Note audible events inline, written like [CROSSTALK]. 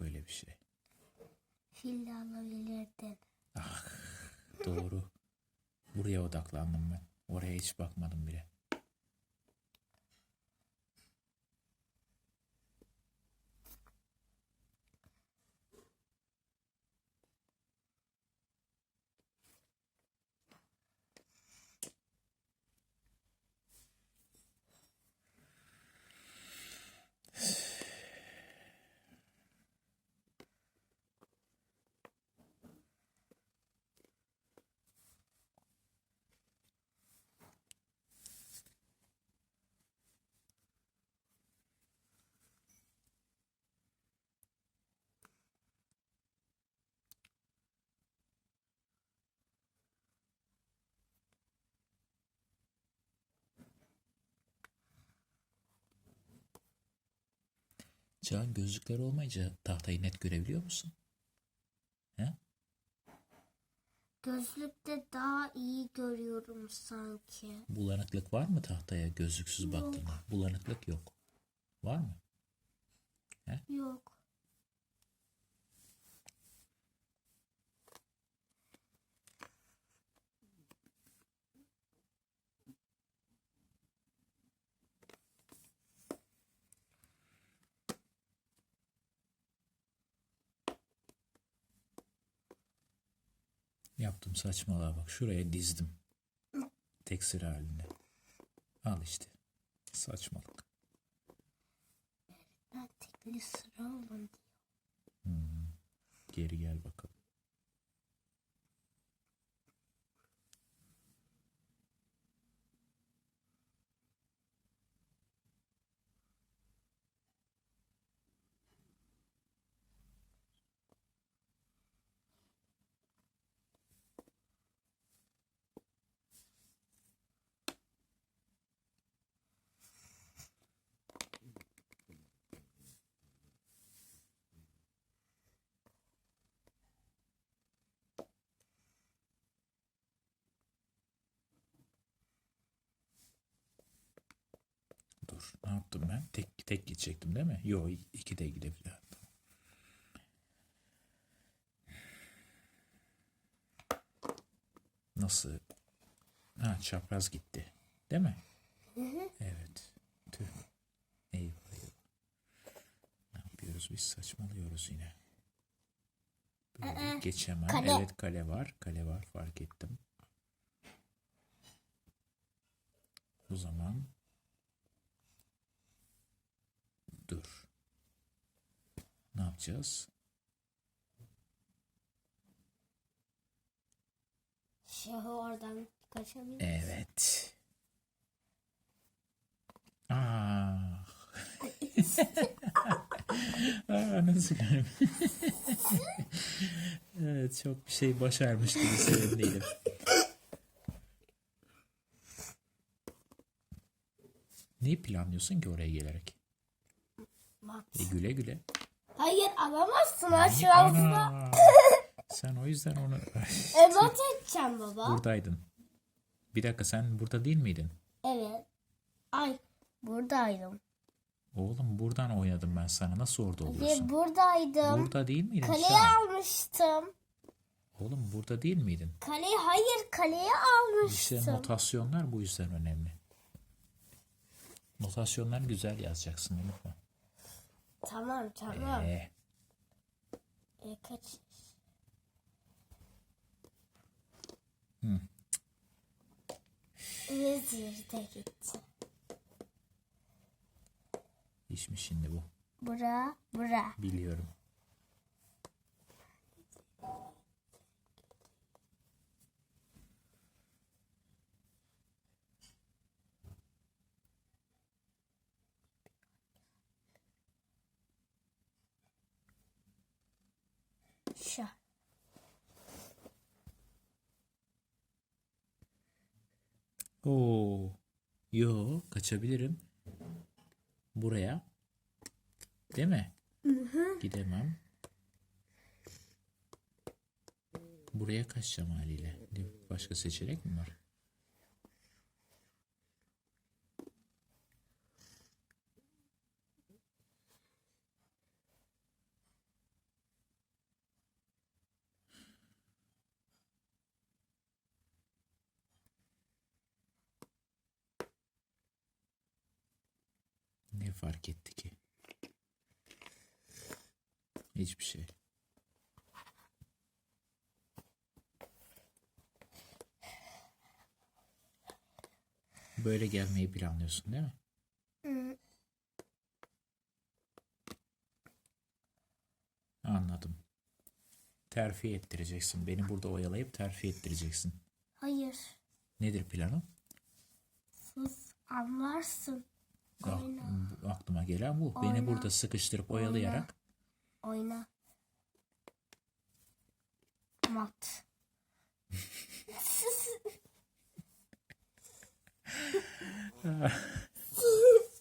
öyle bir şey? Fil alabilirdin. Doğru. Buraya odaklandım ben. Oraya hiç bakmadım bile. Can gözlükler olmayınca tahtayı net görebiliyor musun? He? Gözlükte daha iyi görüyorum sanki. Bulanıklık var mı tahtaya gözlüksüz baktığında? Bulanıklık yok. Var mı? Yok. Yaptım saçmalığa bak. Şuraya dizdim. Tek sıra halinde. Al işte. Saçmalık. Ben tekli sıra olun diye. Geri gel bakalım. Dur. Ne yaptım ben? Tek tek gidecektim değil mi? Yok iki de gidebilir. Nasıl? Ha çapraz gitti. Değil mi? Evet. Tüh. Eyvah eyvah. Ne yapıyoruz biz? Saçmalıyoruz yine. Böyle geçemem. kale. Evet kale var. Kale var fark ettim. O zaman dur. Ne yapacağız? Şahı oradan kaçabilir. Evet. Ah. [LAUGHS] Aa, nasıl evet çok bir şey başarmış gibi sevindiydim. Neyi planlıyorsun ki oraya gelerek? Bak. E güle güle. Hayır alamazsın aşağısına. [LAUGHS] Sen o yüzden onu Evet edeceğim baba. buradaydın. Bir dakika sen burada değil miydin? Evet. Ay buradaydım. Oğlum buradan oynadım ben sana. Nasıl orada Ve oluyorsun? buradaydım. Burada değil miydin Kaleye almıştım. Oğlum burada değil miydin? Kaleye hayır kaleye İşte almıştım. notasyonlar bu yüzden önemli. Notasyonlar güzel yazacaksın unutma. Tamam tamam. Ee, E, kaç? Hı. Vezir de gitti. iş mi şimdi bu? Bura bura. Biliyorum. Oo. Yo kaçabilirim. Buraya. Değil mi? Gidemem. Buraya kaçacağım haliyle. Başka seçenek mi var? Ne fark etti ki? Hiçbir şey. Böyle gelmeyi planlıyorsun değil mi? Hı. Anladım. Terfi ettireceksin. Beni burada oyalayıp terfi ettireceksin. Hayır. Nedir planın? Sus anlarsın. Bu- aklıma gelen bu. Beni Oyna. burada sıkıştırıp oyalayarak Oyna. Mat. [LAUGHS] [LAUGHS]